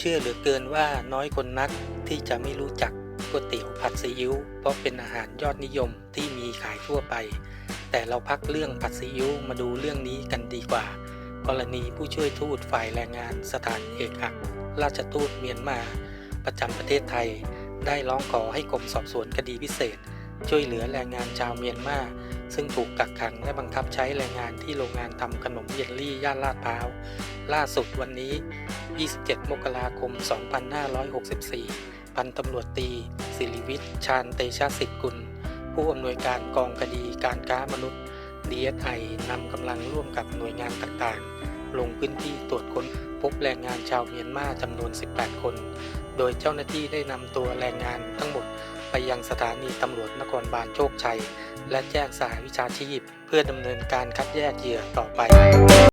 ชื่อเหลือเกินว่าน้อยคนนักที่จะไม่รู้จักก๋วยเตี๋ยวผัดซีอิ๊วเพราะเป็นอาหารยอดนิยมที่มีขายทั่วไป แต่เราพักเรื่องผัดซีอิ๊วมาดูเรื่องนี้กันดีกว่า กรณีผู้ช่วยทูตฝ่ายแรงงานสถานเอกอัครราชทูตเมียนมา ประจำประเทศไทย ได้ร้องขอให้กรมสอบสวนคดีพิเศษ ช่วยเหลือแรงงานชาวเมียนมาซึ่งถูกกักขังและบังคับใช้แรงงานที่โรงงานทำขนมเยลลี่ย่านลาดพร้าว ล่าสุดวันนี้ 27 มกราคม 2564 พันตำรวจตีสิริวิทย์ชาญเตชะสิทธิกุล ผู้อำนวยการกองคดีการค้ามนุษย์ DSI นำกำลังร่วมกับหน่วยงานต่างๆ ลงพื้นที่ตรวจค้นพบแรงงานชาวเมียนมาจำนวน 18 คน โดยเจ้าหน้าที่ได้นำตัวแรงงานทั้งหมดไปยังสถานีตำรวจนครบาลโชคชัย และแจ้งสหวิชาชีพ เพื่อดำเนินการคัดแยกเหยื่อต่อไป